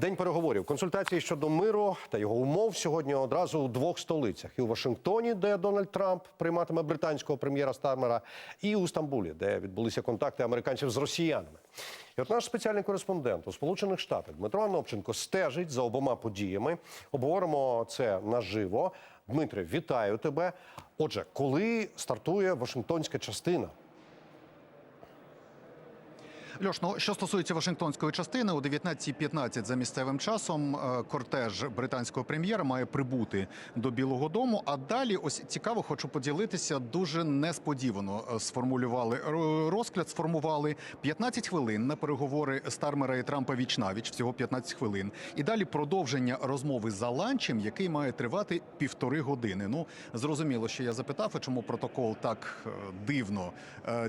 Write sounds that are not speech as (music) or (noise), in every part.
День переговорів. Консультації щодо миру та його умов сьогодні одразу у двох столицях: і у Вашингтоні, де Дональд Трамп прийматиме британського прем'єра Стармера, і у Стамбулі, де відбулися контакти американців з росіянами. І от наш спеціальний кореспондент у Сполучених Штатах Дмитро Анопченко стежить за обома подіями. Обговоримо це наживо. Дмитре, вітаю тебе. Отже, коли стартує Вашингтонська частина? Льош, ну що стосується Вашингтонської частини, о 19.15 за місцевим часом е, кортеж британського прем'єра має прибути до Білого Дому. А далі, ось цікаво, хочу поділитися. Дуже несподівано е, сформулювали р- розклад. Сформували 15 хвилин на переговори Стармера і Трампа віч навіч, всього 15 хвилин. І далі продовження розмови за ланчем, який має тривати півтори години. Ну зрозуміло, що я запитав, чому протокол так е, дивно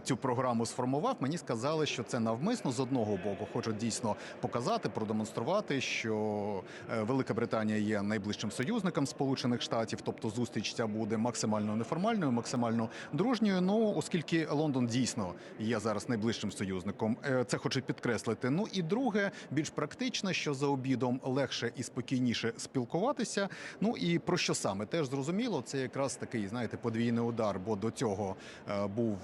цю програму сформував. Мені сказали, що це навмисно з одного боку хочуть дійсно показати, продемонструвати, що е, Велика Британія є найближчим союзником Сполучених Штатів, тобто зустріч ця буде максимально неформальною, максимально дружньою. Ну оскільки Лондон дійсно є зараз найближчим союзником, е, це хочуть підкреслити. Ну і друге, більш практичне, що за обідом легше і спокійніше спілкуватися. Ну і про що саме теж зрозуміло, це якраз такий, знаєте, подвійний удар. Бо до цього е, був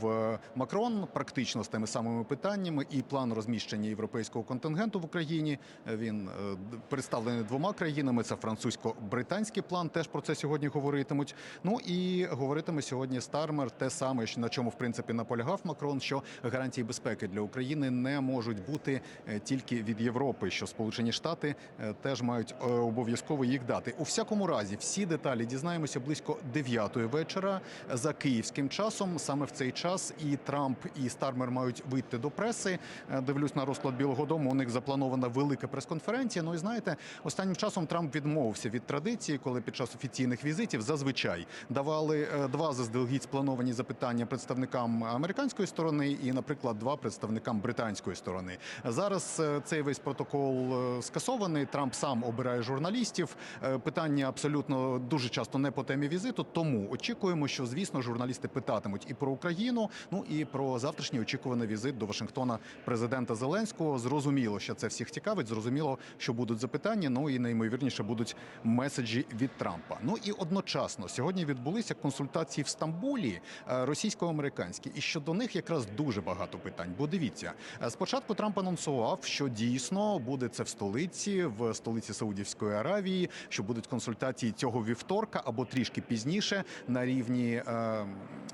Макрон практично з тими самими питаннями, і план розміщення європейського контингенту в Україні. е, Він е, представлений двома країнами. Це французько-британський план. Теж про це сьогодні говоритимуть. Ну і говоритиме сьогодні Стармер, те саме, на чому в принципі наполягав Макрон, що гарантії безпеки для України не можуть бути е, тільки від Європи, що Сполучені Штати теж мають обов'язково їх дати. У всякому разі, всі деталі дізнаємося близько 9 вечора за київським часом. Саме в цей час і Трамп, і Стармер мають вийти до преси. Е, Дивлюсь на розклад Білого Дому. У них запланована велика прес-конференція. Ну і знаєте, останнім часом Трамп відмовився від традиції, коли під час офіційних візитів зазвичай давали е, два заздалегідь сплановані запитання представникам американської сторони, і, наприклад, два представникам британської сторони. Зараз е, цей весь протокол скасований. Трамп сам обирає журналістів. Питання абсолютно дуже часто не по темі візиту. Тому очікуємо, що звісно журналісти питатимуть і про Україну, ну і про завтрашній очікуваний візит до Вашингтона президента Зеленського. Зрозуміло, що це всіх цікавить. Зрозуміло, що будуть запитання. Ну і найімовірніше будуть меседжі від Трампа. Ну і одночасно сьогодні відбулися консультації в Стамбулі е, російсько-американські, і щодо них якраз дуже багато питань. Бо дивіться, е, спочатку Трамп анонсував, що дійсно буде це в столиці, в столиці Саудівської Аравії, що будуть консультації цього вівторка або трішки пізніше на рівні е,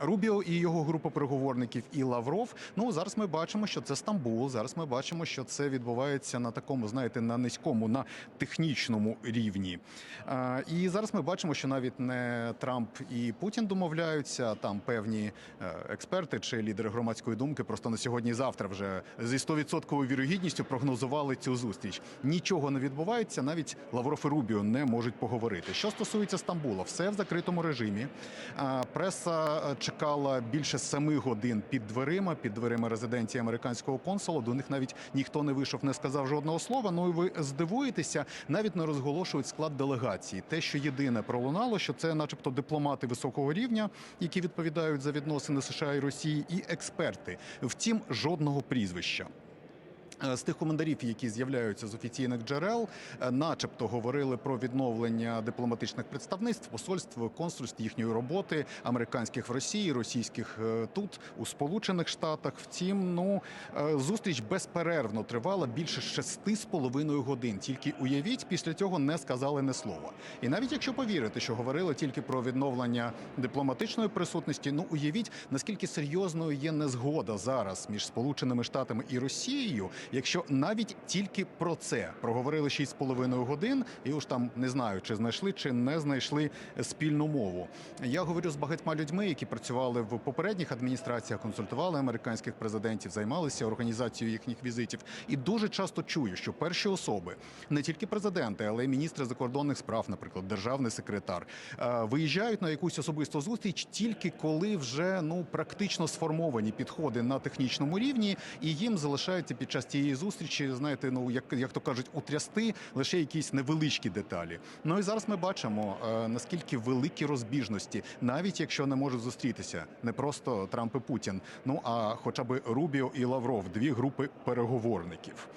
Рубіо і його група переговорників і Лавров. Ну зараз ми бачимо, що це Стамбул. Зараз ми бачимо, що це відбувається на такому, знаєте, на низькому, на технічному рівні. І зараз ми бачимо, що навіть не Трамп і Путін домовляються. Там певні е, експерти чи лідери громадської думки просто на сьогодні і завтра вже зі 100% вірогідністю прогнозували цю зустріч. Нічого не відбувається, навіть Лавров і Рубіо не можуть поговорити. Що стосується Стамбула, все в закритому режимі. Преса е, чекала більше семи годин під дверима, під дверима резиденції американського консула. До них навіть ніхто не вийшов, не сказав жодного слова. Ну і ви здивуєтеся, навіть не розголошують склад делегації. Те, що єдине пролунало, що це, начебто, дипломати високого рівня, які відповідають за відносини США і Росії, і експерти. Втім, жодного прізвища. Е, З тих коментарів, які з'являються з офіційних джерел, е, начебто говорили про відновлення дипломатичних представництв, посольств, консульств їхньої роботи, американських в Росії, російських е, тут у Сполучених Штатах. Втім, ну зустріч безперервно тривала більше шести з половиною годин. Тільки уявіть, після цього не сказали не слова. І навіть якщо повірити, що говорили тільки про відновлення дипломатичної присутності, ну уявіть, наскільки серйозною є незгода зараз між Сполученими Штатами і Росією, якщо навіть тільки про це проговорили 6,5 годин, і уж там не знаю, чи знайшли, чи не знайшли спільну мову. Я говорю з багатьма людьми, які працювали в попередніх адміністраціях, консультували американських президентів, займалися організацією їхніх візитів, і дуже часто чую, що перші особи, не тільки президенти, але й міністри закордонних справ, наприклад, державний секретар, е, виїжджають на якусь особисту зустріч тільки коли вже ну практично сформовані підходи на технічному рівні, і їм залишається під час цієї цієї зустрічі, знаєте, ну як, як то кажуть, утрясти лише якісь невеличкі деталі. Ну і зараз ми бачимо е, наскільки великі розбіжності, навіть якщо не можуть зустрітися не просто Трамп і Путін, ну а хоча б Рубіо і Лавров, дві групи переговорників.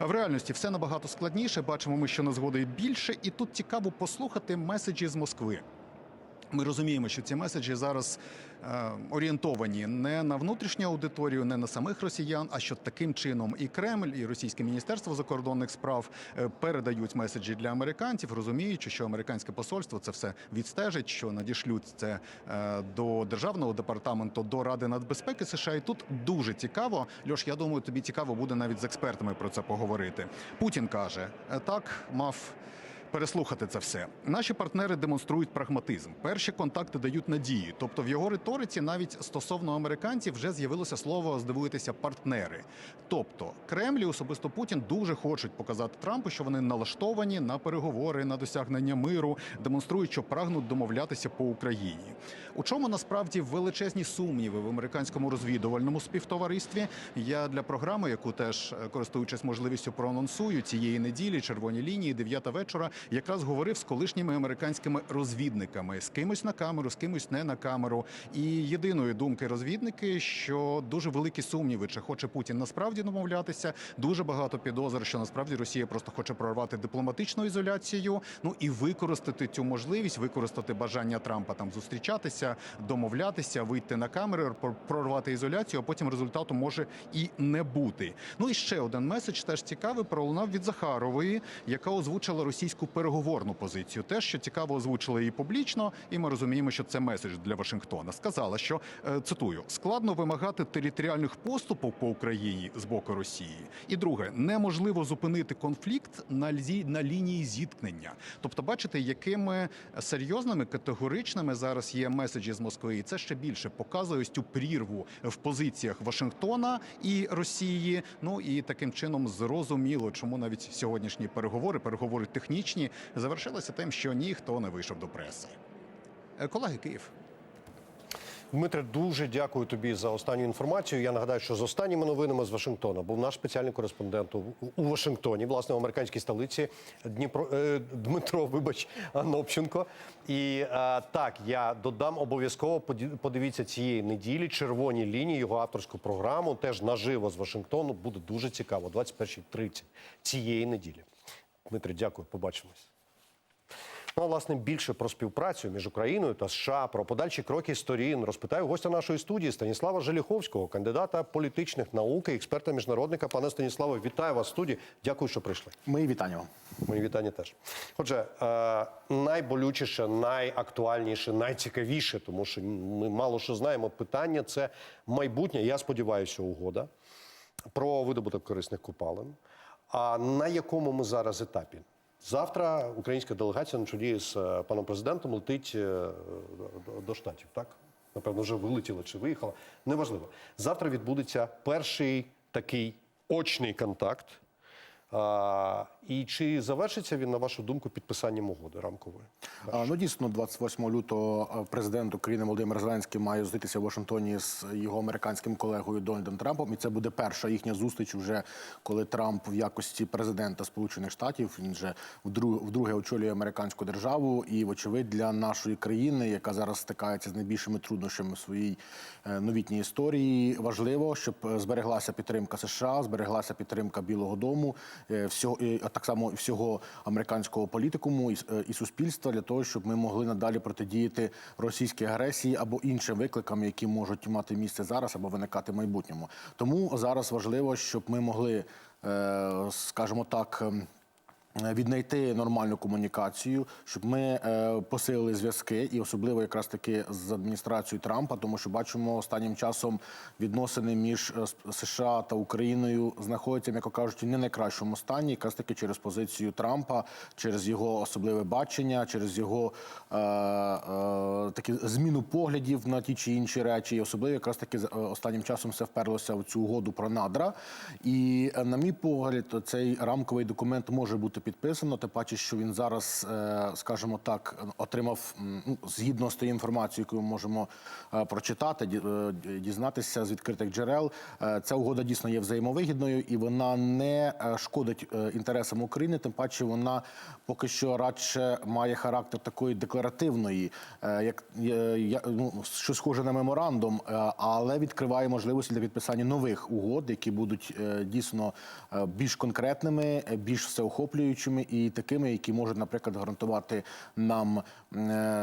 В реальності все набагато складніше. Бачимо, ми що на згоди більше, і тут цікаво послухати меседжі з Москви. Ми розуміємо, що ці меседжі зараз орієнтовані не на внутрішню аудиторію, не на самих росіян, а що таким чином і Кремль, і Російське міністерство закордонних справ е, передають меседжі для американців, розуміючи, що американське посольство це все відстежить, що надішлють це е, до державного департаменту, до Ради нацбезпеки США. І тут дуже цікаво. Льош, я думаю, тобі цікаво буде навіть з експертами про це поговорити. Путін каже: «Е, так мав переслухати це все. Наші партнери демонструють прагматизм. Перші контакти дають надії. Тобто, в його риториці навіть стосовно американців вже з'явилося слово здивуєтеся партнери. Тобто, Кремль особисто Путін дуже хочуть показати Трампу, що вони налаштовані на переговори, на досягнення миру, демонструють, що прагнуть домовлятися по Україні. У чому насправді величезні сумніви в американському розвідувальному співтоваристві? Я для програми, яку теж е, користуючись можливістю проанонсую цієї неділі, червоні лінії, 9 вечора, якраз говорив з колишніми американськими розвідниками з кимось на камеру, з кимось не на камеру. І єдиної думки розвідники, що дуже великі сумніви, чи хоче Путін насправді домовлятися. Дуже багато підозр, що насправді Росія просто хоче прорвати дипломатичну ізоляцію. Ну і використати цю можливість, використати бажання Трампа там зустрічатися, домовлятися, вийти на камери, прорвати ізоляцію. А потім результату може і не бути. Ну і ще один меседж теж цікавий пролунав від Захарової, яка озвучила російську переговорну позицію. Те, що цікаво озвучила її публічно, і ми розуміємо, що це меседж для Вашингтона. Сказала, що е, цитую: складно вимагати територіальних поступок по Україні з боку Росії. І друге, неможливо зупинити конфлікт на лізі на лінії зіткнення. Тобто, бачите, якими серйозними категоричними зараз є меседжі з Москви, і це ще більше показує ось цю прірву в позиціях Вашингтона і Росії. Ну і таким чином зрозуміло, чому навіть сьогоднішні переговори, переговори технічні, завершилися тим, що ніхто не вийшов до преси. Е, Колеги, Київ. Дмитре, дуже дякую тобі за останню інформацію. Я нагадаю, що з останніми новинами з Вашингтона був наш спеціальний кореспондент у, у Вашингтоні, власне, в американській столиці Дніпро е, Дмитро, вибач, Анопченко. І е, так, я додам обов'язково подивіться цієї неділі червоні лінії, його авторську програму, теж наживо з Вашингтону. Буде дуже цікаво. 21.30 цієї неділі. Дмитре, дякую, побачимось. Ну, а, власне, більше про співпрацю між Україною та США, про подальші кроки сторін розпитаю гостя нашої студії Станіслава Желіховського, кандидата політичних наук і експерта міжнародника. Пане Станіславе, вітаю вас в студії. Дякую, що прийшли. Мої вітання вам. Мої вітання теж. Отже, е, найболючіше, найактуальніше, найцікавіше, тому що ми мало що знаємо. Питання це майбутнє. Я сподіваюся, угода про видобуток корисних купалин. А на якому ми зараз етапі? Завтра українська делегація на чолі з е, паном президентом летить е, до, до штатів. Так напевно, вже вилетіла чи виїхала. Неважливо. Завтра відбудеться перший такий очний контакт. І чи завершиться він, на вашу думку, підписанням угоди рамкової? А, Ну дійсно, 28 лютого президент України Володимир Зеленський має зустрітися в Вашингтоні з його американським колегою Дональдом Трампом. І це буде перша їхня зустріч, вже коли Трамп в якості президента Сполучених Штатів він вже вдруге, очолює американську державу. І, вочевидь, для нашої країни, яка зараз стикається з найбільшими труднощами в своїй е, новітній історії, важливо, щоб е, збереглася підтримка США, збереглася підтримка Білого Дому, всього і, так само всього американського політикуму і, е, і суспільства для того, щоб ми могли надалі протидіяти російській агресії або іншим викликам, які можуть мати місце зараз або виникати в майбутньому. Тому зараз важливо, щоб ми могли, е, скажімо так. Е, Віднайти нормальну комунікацію, щоб ми е, посилили зв'язки, і особливо якраз таки з адміністрацією Трампа, тому що бачимо останнім часом відносини між е, США та Україною знаходяться, м'яко кажучи, не найкращому стані, якраз таки через позицію Трампа, через його особливе бачення, через його е, е, такі зміну поглядів на ті чи інші речі, і особливо якраз таки останнім часом все вперлося в цю угоду про надра. І на мій погляд, цей рамковий документ може бути підписано. Тим паче, що він зараз, е, скажімо так, отримав ну, згідно з тією інформацією, яку ми можемо е, прочитати, е, дізнатися з відкритих джерел. Ця угода дійсно є взаємовигідною і вона не шкодить інтересам України. Тим паче, вона поки що радше має характер такої декларативної, як ну, що схоже на меморандум, але відкриває можливості для підписання нових угод, які будуть дійсно більш конкретними, більш всеохоплюючими і такими, які можуть, наприклад, гарантувати нам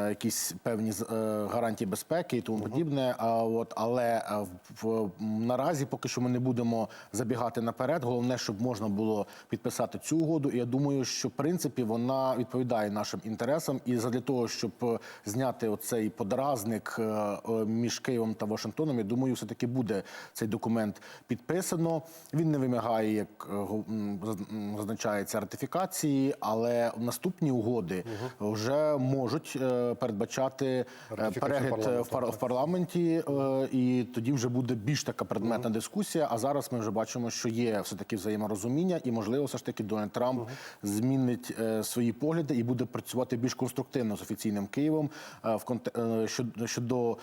якісь певні е, гарантії безпеки і тому подібне. А от але е, в, в- наразі поки що ми не будемо забігати наперед. Головне, щоб можна було підписати цю угоду. І я думаю, що в принципі вона відповідає нашим інтересам. І задля того, щоб е, зняти оцей подразник е, е, між Києвом та Вашингтоном, я думаю, все таки буде цей документ підписано. Він не вимагає, як е, зазначається, ратифікації, але наступні угоди вже можуть е, передбачати е, перегляд е, в, парламенті, і тоді вже буде більш така предметна дискусія. А зараз ми вже бачимо, що є все таки взаєморозуміння, і можливо, все ж таки Дональд Трамп змінить свої погляди і буде працювати більш конструктивно з офіційним Києвом в е, щодо,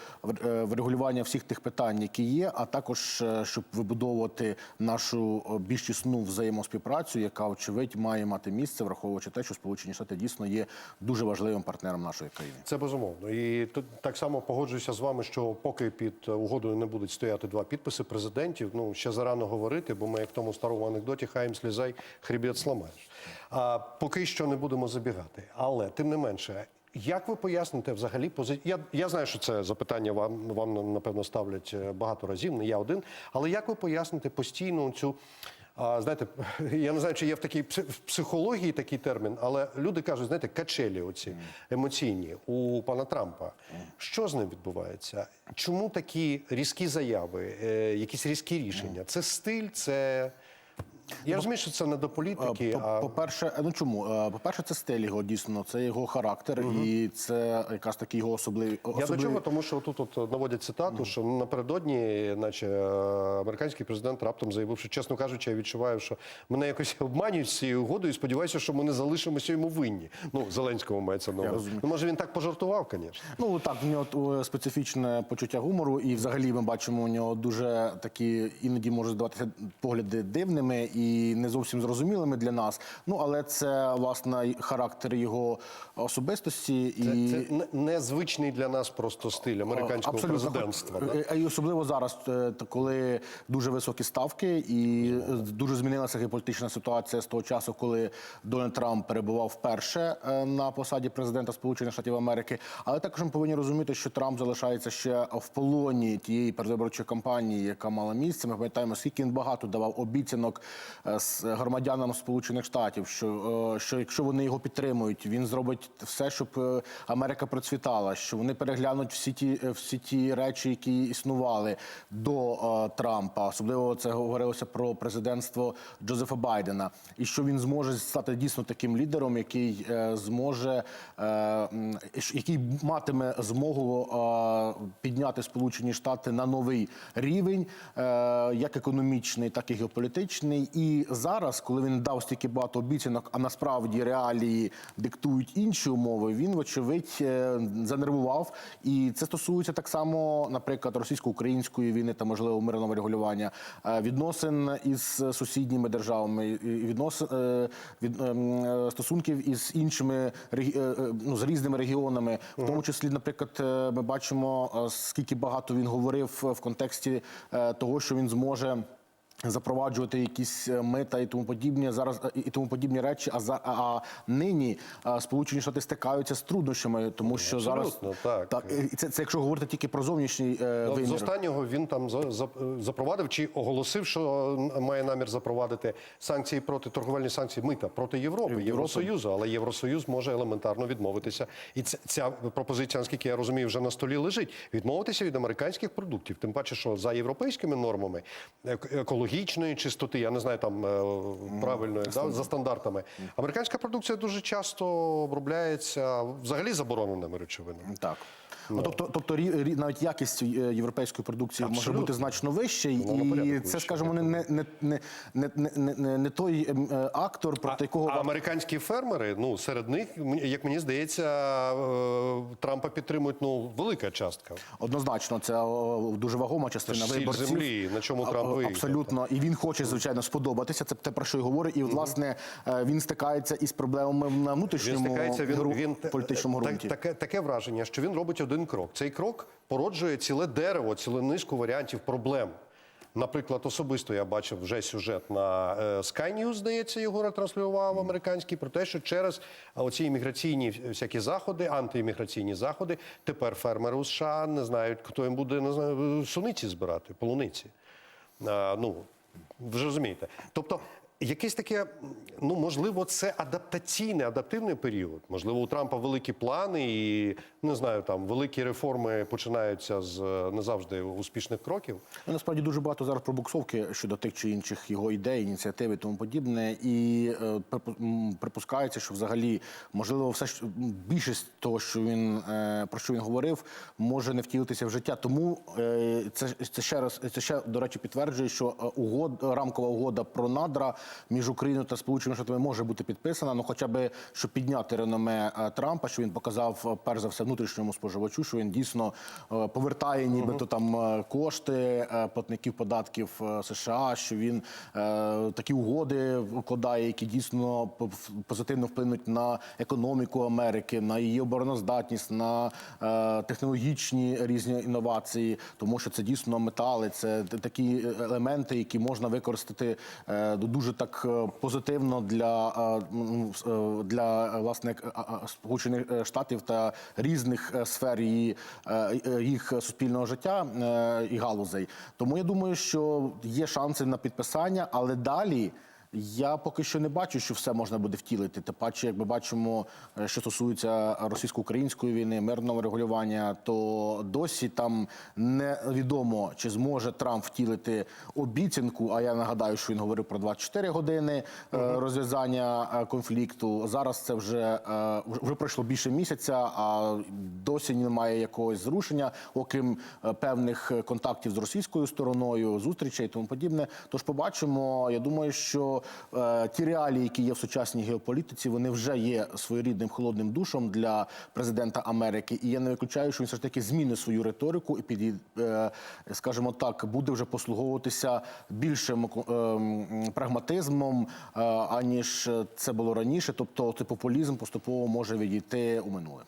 врегулювання всіх тих питань, які є, а також щоб вибудовувати нашу більш тісну взаємоспівпрацю, яка очевидь має мати місце, враховуючи те, що Сполучені Штати дійсно є дуже важливим партнером нашої країни. Це безумовно. І тут так само погоджуюся з вами, що поки під е, угодою не будуть стояти два підписи президентів, ну ще зарано говорити, бо ми як в тому старому анекдоті хаєм слізай, хребет сламаєш. А поки що не будемо забігати. Але тим не менше. Як ви поясните взагалі позицію? Я, я знаю, що це запитання вам, вам напевно ставлять е, багато разів, не я один. Але як ви поясните постійну цю знаєте, (laughs) я не знаю, чи є в такій психології такий термін, але люди кажуть, знаєте, качелі оці емоційні у пана Трампа. Що з ним відбувається? Чому такі різкі заяви, е, якісь різкі рішення? Це стиль, це. Я розумію, що це не до політики, По- а По-перше, ну чому? Е, По-перше, це стиль його дійсно, це його характер, і це якраз таки його особливі Я до чого? Тому що тут от наводять цитату, що напередодні, наче е, американський президент раптом заявив, що чесно кажучи, я відчуваю, що мене якось (laughs) обманюють з цією угодою і сподіваюся, що ми не залишимося йому винні. Ну, Зеленському мається на увазі. Ну, може він так пожартував, звісно. Ну так, в нього е, специфічне почуття гумору, і взагалі ми бачимо у нього дуже такі іноді можуть здаватися погляди дивними і не зовсім зрозумілими для нас. Ну але це власне характер його особистості і це не- незвичний для нас просто стиль американського президентства. да? І особливо зараз, е, коли дуже високі ставки, і дуже змінилася геополітична ситуація з того часу, коли Дональд Трамп перебував вперше е, на посаді президента Сполучених Штатів Америки. Але також ми повинні розуміти, що Трамп залишається ще в полоні тієї передвиборчої кампанії, яка мала місце. Ми пам'ятаємо, скільки він багато давав обіцянок з громадянам Сполучених Штатів, що, е, що якщо вони його підтримують, він зробить все, щоб е, Америка процвітала, що вони переглянуть всі ті е, всі ті речі, які існували до е, Трампа. Особливо це говорилося про президентство Джозефа Байдена, і що він зможе стати дійсно таким лідером, який е, зможе е, який матиме змогу е, підняти Сполучені Штати на новий рівень, е, як економічний, так і геополітичний. І зараз, коли він дав стільки багато обіцянок, а насправді реалії диктують інші умови, він вочевидь е, занервував. І це стосується так само, наприклад, російсько-української війни та можливо мирного регулювання, е, відносин із сусідніми державами, відносин е, від стосунків із іншими ну, з різними регіонами, в тому числі, наприклад, ми бачимо, скільки багато він говорив в контексті того, що він зможе. Запроваджувати якісь е, мита і тому подібні зараз е, і тому подібні речі. А за а, нині е, сполучені штати стикаються з труднощами, тому що абсолютно, зараз так. так і це, це якщо говорити тільки про зовнішній е, Ну, З останнього він там за- за- запровадив чи оголосив, що має намір запровадити санкції проти торговельні санкції мита проти Європи, Євросоюзу. Але Євросоюз може елементарно відмовитися. І ця, ця пропозиція, наскільки я розумію, вже на столі лежить. Відмовитися від американських продуктів. Тим паче, що за європейськими нормами ек- екологічної чистоти, я не знаю там е, правильної да, за стандартами. Американська продукція дуже часто обробляється взагалі забороненими речовинами. Так. Ну, тобто, тобто навіть якість е, європейської продукції Абсолютно. може бути значно вища, і це, скажімо, не не, не, не, не, не, не той ем, е, актор, проти а, якого а американські фермери, ну серед них, як мені здається, е, Трампа підтримують ну велика частка. Однозначно, це дуже вагома частина це виборців. землі, на чому Трамп виїхав. абсолютно, і він хоче звичайно сподобатися. Це те про що й говорить, і власне він стикається із проблемами на внутрішньому він стикається, він, він, політичному ґрунті. Так, таке, таке враження, що він робить один крок. Цей крок породжує ціле дерево, цілу низку варіантів проблем. Наприклад, особисто я бачив вже сюжет на е, Sky News, здається, його ретранслював американський, про те, що через оці імміграційні всякі заходи, антиімміграційні заходи, тепер фермери у США не знають, хто їм буде не знаю, суниці збирати, полуниці. А, ну, ви розумієте. Тобто, якесь таке, ну можливо, це адаптаційний, адаптивний період. Можливо, у Трампа великі плани, і не знаю, там великі реформи починаються з не завжди успішних кроків. Ну, Насправді дуже багато зараз пробуксовки щодо тих чи інших його ідей, ініціатив і тому подібне. І е, припускається, що взагалі можливо, все ж більшість того, що він е, про що він говорив, може не втілитися в життя. Тому е, це, це ще раз це ще до речі підтверджує, що е, угод рамкова угода про надра між Україною та Сполученими Штатами може бути підписана. Ну, хоча би щоб підняти реноме е, Трампа, що він показав е, перш за все внутрішньому споживачу, що він дійсно е, повертає нібито там кошти платників податків США, що він такі угоди укладає, які дійсно позитивно вплинуть на економіку Америки, на її обороноздатність, на технологічні різні інновації, тому що це дійсно метали, це такі елементи, які можна використати е, дуже так е, позитивно для, е, е, для власне Сполучених Штатів та різних сфер її їх суспільного життя і галузей. Тому я думаю, що є шанси на підписання, але далі. Я поки що не бачу, що все можна буде втілити. Тим паче, як ми бачимо, е, що стосується російсько-української війни, мирного регулювання, то досі там невідомо, чи зможе Трамп втілити обіцянку. А я нагадаю, що він говорив про 24 години е, розв'язання е, конфлікту. Зараз це вже, вже пройшло більше місяця, а досі немає якогось зрушення, окрім певних контактів з російською стороною, зустрічей і тому подібне. Тож побачимо. Я думаю, що е, ті реалії, які є в сучасній геополітиці, вони вже є своєрідним холодним душом для президента Америки. І я не виключаю, що він все ж таки змінить свою риторику і під, е, скажімо так, буде вже послуговуватися більшим е, прагматизмом, е, аніж це було раніше. Тобто, цей популізм поступово може відійти у минуле.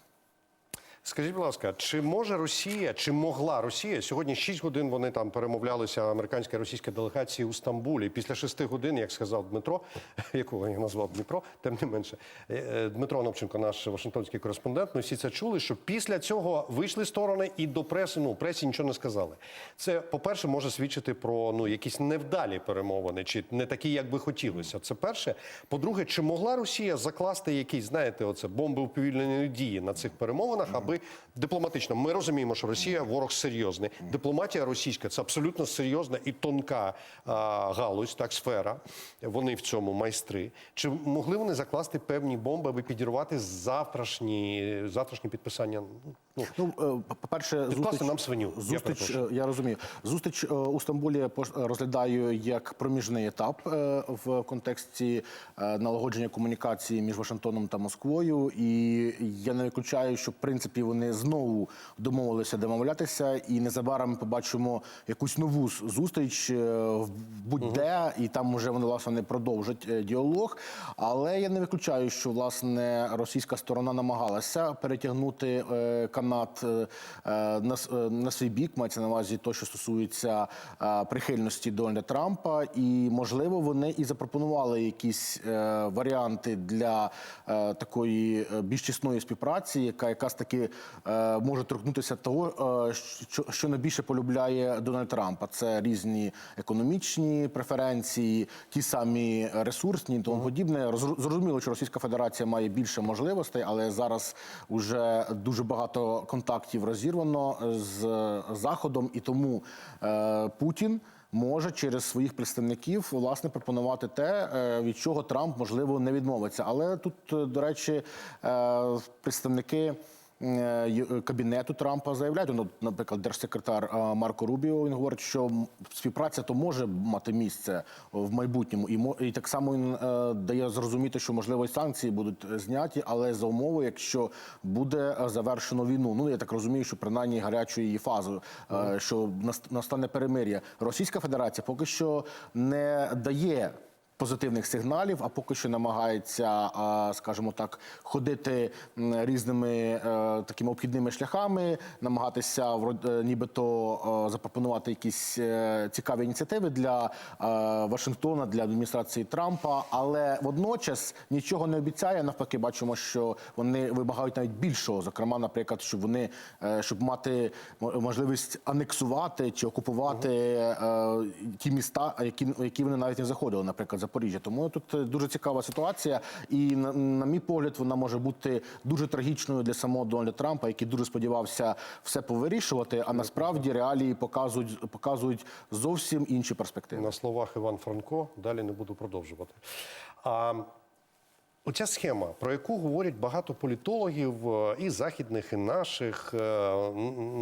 Скажіть, будь ласка, чи може Росія, чи могла Росія сьогодні 6 годин вони там перемовлялися американська і російська делегації у Стамбулі. Після 6 годин, як сказав Дмитро, (laughs) якого я назвав Дмитро, тим не менше, е, е, Дмитро Новченко, наш вашингтонський кореспондент, ми всі це чули, що після цього вийшли сторони і до преси, ну пресі нічого не сказали. Це, по-перше, може свідчити про ну якісь невдалі перемовини, чи не такі, як би хотілося. Це перше. По-друге, чи могла Росія закласти якісь, знаєте, оце бомби уповільненої дії на цих перемовинах, аби дипломатично ми розуміємо, що Росія ворог серйозний. Дипломатія російська це абсолютно серйозна і тонка а, галузь, так сфера. Вони в цьому майстри. Чи могли вони закласти певні бомби, аби підірвати завтрашні завтрашні підписання? Ну Ну, е, по-перше, Підкласти нам свиню, Зустріч, перепрошую. е, я розумію. Зустріч е, у Стамбулі я розглядаю як проміжний етап в контексті налагодження комунікації між Вашингтоном та Москвою. І я не виключаю, що в принципі вони знову домовилися домовлятися, і незабаром побачимо якусь нову зустріч в будь-де, і там вже вони власне не продовжать діалог. Але я не виключаю, що власне російська сторона намагалася перетягнути е, канат е, е, на, е, на свій бік, мається на увазі то, що стосується прихильності Дональда Трампа, і можливо вони і запропонували якісь варіанти для такої більш тісної співпраці, яка якраз таки може торкнутися того, що, що найбільше полюбляє Дональд Трампа. Це різні економічні преференції, ті самі ресурсні і тому подібне. Роз- Зрозуміло, що Російська Федерація має більше можливостей, але зараз вже дуже багато контактів розірвано з Заходом, і тому е, Путін. Може через своїх представників власне пропонувати те, е, від чого Трамп можливо не відмовиться. Але тут, е, до речі, е, представники е, кабінету Трампа заявляють. Ну, наприклад, держсекретар е, Марко Рубіо він говорить, що співпраця то може мати місце в майбутньому, і і так само він е, дає зрозуміти, що можливо і санкції будуть е, зняті, але за умови, якщо буде е, завершено війну. Ну я так розумію, що принаймні гарячою її фазою, е, що нас- настане перемир'я. Російська Федерація поки що не дає. Позитивних сигналів, а поки що намагається, скажімо так, ходити різними е, такими обхідними шляхами, намагатися е, нібито е, запропонувати якісь цікаві ініціативи для Вашингтона, для адміністрації Трампа, але водночас нічого не обіцяє. Навпаки, бачимо, що вони вимагають навіть більшого. Зокрема, наприклад, щоб вони щоб мати можливість анексувати чи окупувати ті міста, які, які вони навіть не заходили, наприклад, Запоріжжя. Тому тут е, дуже цікава ситуація, і на, на мій погляд, вона може бути дуже трагічною для самого Дональда Трампа, який дуже сподівався все повирішувати. А насправді реалії показують показують зовсім інші перспективи. На словах Іван Франко, далі не буду продовжувати. А оця схема, про яку говорять багато політологів, е, і західних, і наших, е,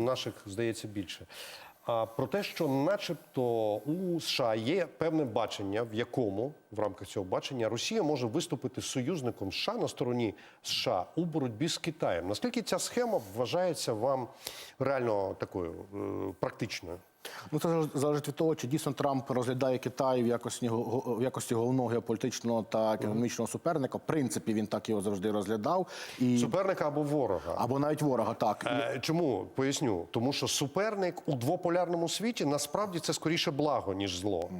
наших, здається, більше. Про те, що, начебто, у США є певне бачення, в якому в рамках цього бачення Росія може виступити союзником США на стороні США у боротьбі з Китаєм. Наскільки ця схема вважається вам реально такою е, практичною? Ну це залежить- від того, чи дійсно Трамп розглядає Китай в якості в якості головного геополітичного та економічного суперника. В принципі, він так його завжди розглядав, і Суперника або ворога? або навіть ворога. Так Е, Чому поясню? Тому що суперник у двополярному світі насправді це скоріше благо ніж зло.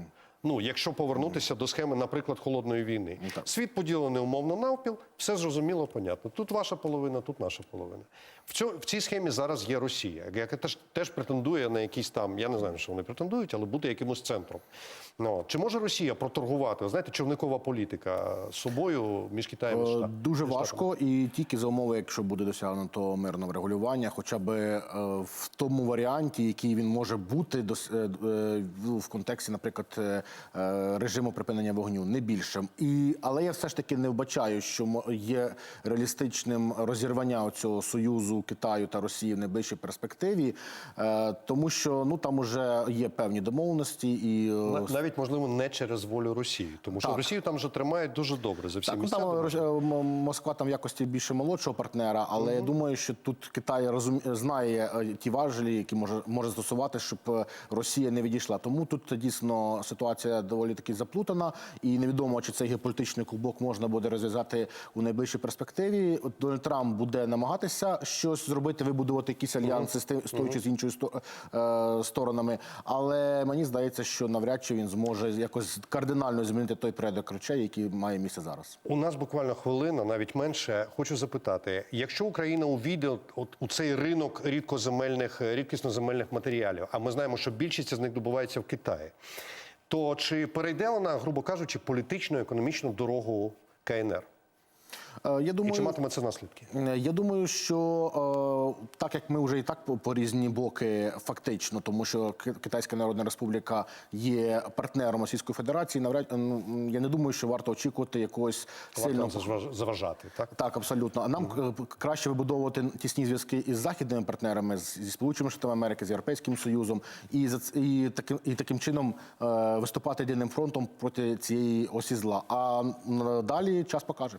Ну, якщо повернутися до схеми, наприклад, холодної війни, світ поділений умовно навпіл, все зрозуміло, понятно. Тут ваша половина, тут наша половина. В цьо, в цій схемі зараз є Росія, яка теж, теж претендує на якісь там, я не знаю, що вони претендують, але бути якимось центром. Ну, чи може Росія проторгувати? Знаєте, човникова політика з собою між Китаєм і Е, Дуже між важко, і тільки за умови, якщо буде досягнуто мирного врегулювання, хоча б е, в тому варіанті, який він може бути е, е, в контексті, наприклад, е, е, режиму припинення вогню, не більше. І але я все ж таки не вбачаю, що є реалістичним розірвання цього союзу Китаю та Росії в найближчій перспективі, е, тому що ну там уже є певні домовленості і е, Навіть можливо не через волю Росії, тому що Так. Росію там вже тримають дуже добре за всі Так, ну, місця. там е, Москва там в якості більше молодшого партнера, але я думаю, що тут Китай розум... знає е, ті важелі, які може може застосувати, щоб е, Росія не відійшла. Тому тут дійсно ситуація доволі таки заплутана, і невідомо, чи цей геополітичний клубок можна буде розв'язати у найближчій перспективі. От Дональд Трамп буде намагатися щось зробити, вибудувати якісь альянси з тим- з тою чи з іншою е, сторонами. Але мені здається, що навряд чи він зможе якось кардинально змінити той порядок речей, який має місце зараз. У нас буквально хвилина, навіть менше. Хочу запитати: якщо Україна увійде от у цей ринок рідкоземельних, рідкісноземельних матеріалів, а ми знаємо, що більшість з них добувається в Китаї, то чи перейде вона, грубо кажучи, політичну економічну дорогу КНР? Е, Я І чи матиме це наслідки? Е, Я думаю, що е, так як ми вже і так по, різні боки, фактично, тому що Ки- Китайська Народна Республіка є партнером Російської Федерації, навряд я не думаю, що варто очікувати якогось сильного заважати, так? так, абсолютно. А нам е, краще вибудовувати тісні зв'язки із західними партнерами, зі Сполученими Штатами Америки, з Європейським Союзом, і за і таким і таким чином виступати єдиним фронтом проти цієї осі зла. А далі час покаже.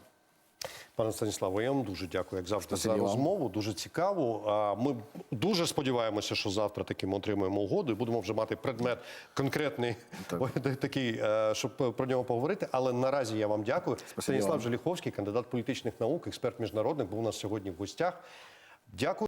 Пане Станіславе, я вам дуже дякую, як завжди, Спасибі за вам. розмову. Дуже цікаво. Ми дуже сподіваємося, що завтра таки ми отримаємо угоду і будемо вже мати предмет конкретний, так. (laughs) такий, е, щоб про нього поговорити. Але наразі я вам дякую. Станіслав вам. Желіховський, кандидат політичних наук, експерт міжнародних, був у нас сьогодні в гостях. Дякую.